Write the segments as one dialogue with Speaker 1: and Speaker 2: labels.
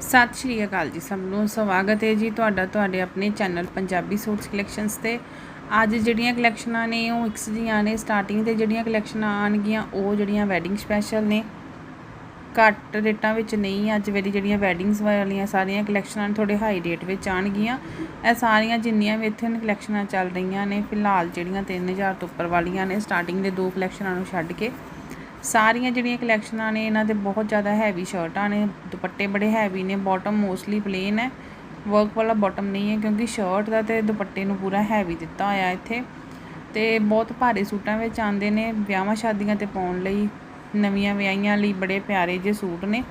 Speaker 1: ਸਤਿ ਸ਼੍ਰੀ ਅਕਾਲ ਜੀ ਸਭ ਨੂੰ। ਸਵਾਗਤ ਹੈ ਜੀ ਤੁਹਾਡਾ, ਤੁਹਾਡੇ ਆਪਣੇ ਚੈਨਲ ਪੰਜਾਬੀ ਸੂਟਸ ਕਲੈਕਸ਼ਨਸ ਤੇ। ਅੱਜ ਜਿਹੜੀਆਂ ਕਲੈਕਸ਼ਨਾਂ ਨੇ, ਉਹ ਇਕਸ ਦੀਆਂ ਨੇ। ਸਟਾਰਟਿੰਗ ਤੇ ਜਿਹੜੀਆਂ ਕਲੈਕਸ਼ਨਾਂ ਆਣਗੀਆਂ ਉਹ ਜਿਹੜੀਆਂ ਵੈਡਿੰਗ ਸਪੈਸ਼ਲ ਨੇ। ਘੱਟ ਰੇਟਾਂ ਵਿੱਚ ਨਹੀਂ, ਅੱਜ ਵੇਲੇ ਜਿਹੜੀਆਂ ਵੈਡਿੰਗਸ ਵਾਲੀਆਂ ਸਾਰੀਆਂ ਕਲੈਕਸ਼ਨਾਂ ਥੋੜੇ ਹਾਈ ਰੇਟ ਵਿੱਚ ਆਣਗੀਆਂ ਇਹ ਸਾਰੀਆਂ ਜਿੰਨੀਆਂ ਵੀ ਇੱਥੇ ਕਲੈਕਸ਼ਨਾਂ ਚੱਲ ਰਹੀਆਂ ਨੇ, ਫਿਲਹਾਲ ਜਿਹੜੀਆਂ 3000 ਤੋਂ ਉੱਪਰ ਵਾਲੀਆਂ ਨੇ ਸਟਾਰਟਿੰਗ ਦੇ ਦੋ ਕਲੈਕਸ਼ਨਾਂ ਨੂੰ ਛੱਡ ਕੇ। ਸਾਰੀਆਂ ਜਿਹੜੀਆਂ ਕਲੈਕਸ਼ਨਾਂ ਨੇ, ਇਹਨਾਂ ਦੇ ਬਹੁਤ ਜ਼ਿਆਦਾ ਹੈਵੀ ਸ਼ਰਟਾਂ ਨੇ, ਦੁਪੱਟੇ ਬੜੇ ਹੈਵੀ ਨੇ ਬਾਟਮ ਮੋਸਟਲੀ ਪਲੇਨ ਹੈ। ਵਰਕ ਵਾਲਾ ਬਾਟਮ ਨਹੀਂ ਹੈ, ਕਿਉਂਕਿ ਸ਼ਰਟ ਦਾ ਤੇ ਦੁਪੱਟੇ ਨੂੰ ਪੂਰਾ ਹੈਵੀ ਦਿੱਤਾ ਹੋਇਆ ਇੱਥੇ। ਤੇ ਬਹੁਤ ਭਾਰੇ ਸੂਟਾਂ ਵਿੱਚ ਆਉਂਦੇ ਨੇ, ਵਿਆਹਾਂ ਸ਼ਾਦੀਆਂ ਤੇ ਪਾਉਣ ਲਈ, ਨਵੀਆਂ ਵਿਆਹੀਆਂ ਲਈ ਬੜੇ ਪਿਆਰੇ ਜਿਹੇ ਸੂਟ ਨੇ।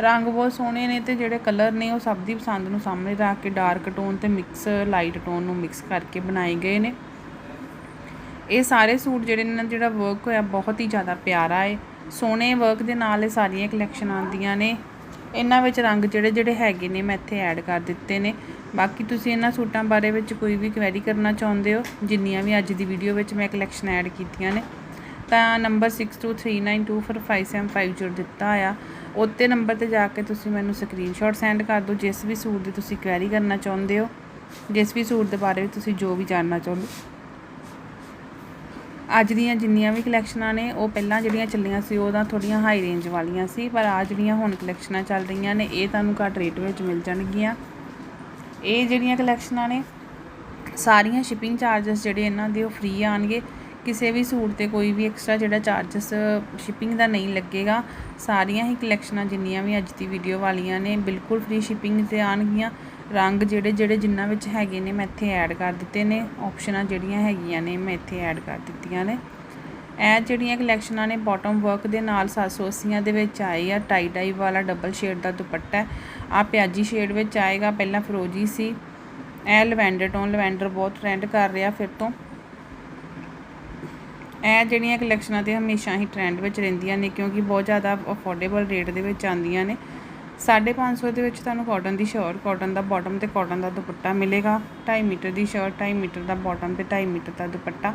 Speaker 1: ਰੰਗ ਬਹੁਤ ਸੋਹਣੇ ਨੇ ਤੇ ਜਿਹੜੇ ਕਲਰ ਨੇ, ਉਹ ਸਭ ਦੀ ਪਸੰਦ ਨੂੰ ਸਾਹਮਣੇ ਰੱਖ ਕੇ ਡਾਰਕ ਟੋਨ ਤੇ ਮਿਕਸ ਲਾਈਟ ਟੋਨ ਨੂੰ ਮਿਕਸ ਕਰਕੇ ਬਣਾਏ ਗਏ ਨੇ। ਇਹ ਸਾਰੇ ਸੂਟ ਜਿਹੜੇ ਨੇ ਜਿਹੜਾ ਵਰਕ ਹੋਇਆ ਬਹੁਤ ਹੀ ਜ਼ਿਆਦਾ ਪਿਆਰਾ ਹੈ ਸੋਹਣੇ ਵਰਕ ਦੇ ਨਾਲ ਇਹ ਸਾਰੀਆਂ ਕਲੈਕਸ਼ਨ ਆਉਂਦੀਆਂ ਨੇ। ਇਹਨਾਂ ਵਿੱਚ ਰੰਗ ਜਿਹੜੇ ਜਿਹੜੇ ਹੈਗੇ ਨੇ ਮੈਂ ਇੱਥੇ ਐਡ ਕਰ ਦਿੱਤੇ ਨੇ। ਬਾਕੀ ਤੁਸੀਂ ਇਹਨਾਂ ਸੂਟਾਂ ਬਾਰੇ ਵਿੱਚ ਕੋਈ ਵੀ ਕੁਐਰੀ ਕਰਨਾ ਚਾਹੁੰਦੇ ਹੋ, ਜਿੰਨੀਆਂ ਵੀ ਅੱਜ ਦੀ ਵੀਡੀਓ ਵਿੱਚ ਮੈਂ ਕਲੈਕਸ਼ਨ ਐਡ ਕੀਤੀਆਂ ਨੇ, ਤਾਂ ਨੰਬਰ 6239245750 ਦਿੱਤਾ ਆ। ਉੱਤੇ ਨੰਬਰ ਤੇ ਜਾ ਕੇ ਤੁਸੀਂ ਮੈਨੂੰ ਸਕਰੀਨਸ਼ਾਟ ਸੈਂਡ ਕਰ ਦਿਓ, ਜਿਸ ਵੀ ਸੂਟ ਦੀ ਤੁਸੀਂ ਕੁਐਰੀ ਕਰਨਾ ਚਾਹੁੰਦੇ ਹੋ, ਜਿਸ ਵੀ ਸੂਟ ਦੇ ਬਾਰੇ ਵਿੱਚ ਤੁਸੀਂ ਜੋ ਵੀ ਜਾਣਨਾ ਚਾਹੁੰਦੇ ਹੋ। ਅੱਜ ਦੀਆਂ ਜਿੰਨੀਆਂ ਵੀ ਕਲੈਕਸ਼ਨਾਂ ਨੇ, ਉਹ ਪਹਿਲਾਂ ਜਿਹੜੀਆਂ ਚੱਲੀਆਂ ਸੀ, ਉਹ ਤਾਂ ਥੋੜੀਆਂ ਹਾਈ ਰੇਂਜ ਵਾਲੀਆਂ ਸੀ, ਪਰ ਆ ਜਿਹੜੀਆਂ ਹੁਣ ਕਲੈਕਸ਼ਨਾਂ ਚੱਲ ਰਹੀਆਂ ਨੇ, ਇਹ ਤੁਹਾਨੂੰ ਘੱਟ ਰੇਟ ਵਿੱਚ ਮਿਲ ਜਾਣਗੀਆਂ। ਇਹ ਜਿਹੜੀਆਂ ਕਲੈਕਸ਼ਨਾਂ ਨੇ, ਸਾਰੀਆਂ ਸ਼ਿਪਿੰਗ ਚਾਰजेस ਜਿਹੜੇ ਇਹਨਾਂ ਦੇ, ਉਹ ਫ੍ਰੀ ਆਣਗੇ। ਕਿਸੇ ਵੀ ਸੂਟ ਤੇ ਕੋਈ ਵੀ ਐਕਸਟਰਾ ਜਿਹੜਾ ਚਾਰजेस ਸ਼ਿਪਿੰਗ ਦਾ ਨਹੀਂ ਲੱਗੇਗਾ, ਸਾਰੀਆਂ ਹੀ ਕਲੈਕਸ਼ਨਾਂ ਜਿੰਨੀਆਂ ਵੀ ਅੱਜ ਦੀ ਵੀਡੀਓ ਵਾਲੀਆਂ ਨੇ, ਬਿਲਕੁਲ ਫ੍ਰੀ ਸ਼ਿਪਿੰਗ ਤੇ ਆਣਗੀਆਂ। ਰੰਗ ਜਿਹੜੇ ਜਿਹੜੇ ਜਿੰਨਾ ਵਿੱਚ ਹੈਗੇ ਨੇ, ਮੈਂ ਇੱਥੇ ਐਡ ਕਰ ਦਿੱਤੇ ਨੇ। ਆਪਸ਼ਨਾਂ ਜਿਹੜੀਆਂ ਹੈਗੀਆਂ ਨੇ, ਮੈਂ ਇੱਥੇ ਐਡ ਕਰ ਦਿੱਤੀਆਂ ਨੇ। ਇਹ ਜਿਹੜੀਆਂ ਕਲੈਕਸ਼ਨਾਂ ਨੇ ਬਾਟਮ ਵਰਕ ਦੇ ਨਾਲ 780 ਦੇ ਵਿੱਚ ਆਏ ਆ ਟਾਈ ਡਾਈ ਵਾਲਾ ਡਬਲ ਸ਼ੇਡ ਦਾ ਦੁਪੱਟਾ। ਆ ਪਿਆਜੀ ਸ਼ੇਡ ਵਿੱਚ ਆਏਗਾ, ਪਹਿਲਾਂ ਫਰੋਜੀ ਸੀ। ਇਹ ਲਵੈਂਡਰ ਟੋਨ ਲਵੈਂਡਰ ਬਹੁਤ ਟ੍ਰੈਂਡ ਕਰ ਰਿਹਾ ਫਿਰ ਤੋਂ। ਇਹ ਜਿਹੜੀਆਂ ਕਲੈਕਸ਼ਨਾਂ ਤੇ ਹਮੇਸ਼ਾ ਹੀ ਟ੍ਰੈਂਡ ਵਿੱਚ ਰਹਿੰਦੀਆਂ ਨੇ, ਕਿਉਂਕਿ ਬਹੁਤ ਜ਼ਿਆਦਾ ਅਫੋਰਡੇਬਲ ਰੇਟ ਦੇ ਵਿੱਚ ਆਉਂਦੀਆਂ ਨੇ। 550 ਦੇ ਵਿੱਚ ਤੁਹਾਨੂੰ ਕਾਟਨ ਦੀ ਸ਼ਰਟ ਕਾਟਨ ਦਾ ਬਾਟਮ ਤੇ ਕਾਟਨ ਦਾ ਦੁਪੱਟਾ ਮਿਲੇਗਾ। 2.5 ਮੀਟਰ ਦੀ ਸ਼ਰਟ 2.5 ਮੀਟਰ ਦਾ ਬਾਟਮ ਤੇ 2.5 ਮੀਟਰ ਦਾ ਦੁਪੱਟਾ।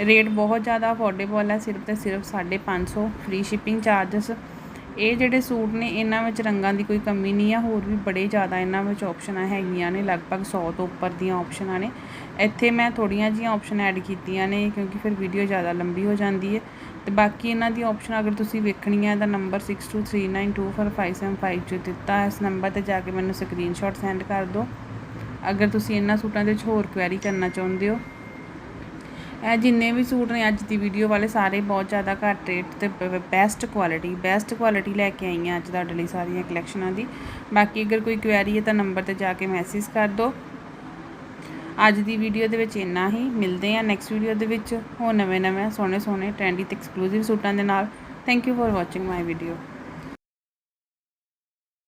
Speaker 1: ਰੇਟ ਬਹੁਤ ਜ਼ਿਆਦਾ ਅਫੋਰਡੇਬਲ ਹੈ, ਸਿਰਫ ਤੇ ਸਿਰਫ 550 ਫ੍ਰੀ ਸ਼ਿਪਿੰਗ ਚਾਰजेस ਇਹ ਜਿਹੜੇ ਸੂਟ ਨੇ, ਇਹਨਾਂ ਵਿੱਚ ਰੰਗਾਂ ਦੀ ਕੋਈ ਕਮੀ ਨਹੀਂ ਆ, ਹੋਰ ਵੀ ਬੜੇ ਜ਼ਿਆਦਾ ਇਹਨਾਂ ਵਿੱਚ ਆਪਸ਼ਨਾਂ ਹੈਗੀਆਂ ਨੇ, ਲਗਭਗ 100 ਤੋਂ ਉੱਪਰ ਦੀਆਂ ਆਪਸ਼ਨਾਂ ਨੇ। ਇੱਥੇ ਮੈਂ ਥੋੜੀਆਂ ਜੀਆਂ ਆਪਸ਼ਨ ਐਡ ਕੀਤੀਆਂ ਨੇ, ਕਿਉਂਕਿ ਫਿਰ ਵੀਡੀਓ ਜ਼ਿਆਦਾ ਲੰਬੀ ਹੋ ਜਾਂਦੀ ਹੈ। ਤੇ ਬਾਕੀ ਇਹਨਾਂ ਦੀ ਆਪਸ਼ਨ ਅਗਰ ਤੁਸੀਂ ਵੇਖਣੀ ਹੈ, ਤਾਂ ਨੰਬਰ 6239245750 'ਚ ਦਿੱਤਾ ਇਸ ਨੰਬਰ ਤੇ ਜਾ ਕੇ ਮੈਨੂੰ ਸਕਰੀਨਸ਼ਾਟ ਸੈਂਡ ਕਰ ਦਿਓ। ਅਗਰ ਤੁਸੀਂ ਇਹਨਾਂ ਸੂਟਾਂ ਦੇ ਵਿੱਚ ਹੋਰ ਕੁਐਰੀ ਕਰਨਾ ਚਾਹੁੰਦੇ ਹੋ ਇਹ ਜਿੰਨੇ ਵੀ ਸੂਟ ਨੇ ਅੱਜ ਦੀ ਵੀਡੀਓ ਵਾਲੇ ਸਾਰੇ ਬਹੁਤ ਜ਼ਿਆਦਾ ਘੱਟ ਰੇਟ ਤੇ ਬੈਸਟ ਕੁਆਲਿਟੀ ਬੈਸਟ ਕੁਆਲਿਟੀ ਲੈ ਕੇ ਆਈ ਹਾਂ ਅੱਜ ਤੁਹਾਡੇ ਲਈ ਸਾਰੀਆਂ ਕਲੈਕਸ਼ਨਾਂ ਦੀ। ਬਾਕੀ ਅਗਰ ਕੋਈ ਕੁਐਰੀ ਹੈ ਤਾਂ ਨੰਬਰ ਤੇ ਜਾ ਕੇ ਮੈਸੇਜ ਕਰ ਦਿਓ। ਅੱਜ ਦੀ ਵੀਡੀਓ ਦੇ ਵਿੱਚ ਇੰਨਾ ਹੀ। ਮਿਲਦੇ ਹਾਂ ਨੈਕਸਟ ਵੀਡੀਓ ਦੇ ਵਿੱਚ ਹੋਰ ਨਵੇਂ ਨਵੇਂ ਸੋਹਣੇ ਸੋਹਣੇ ਟ੍ਰੈਂਡੀ ਤੇ ਐਕਸਕਲੂਸਿਵ ਸੂਟਾਂ ਦੇ ਨਾਲ। Thank you for watching my video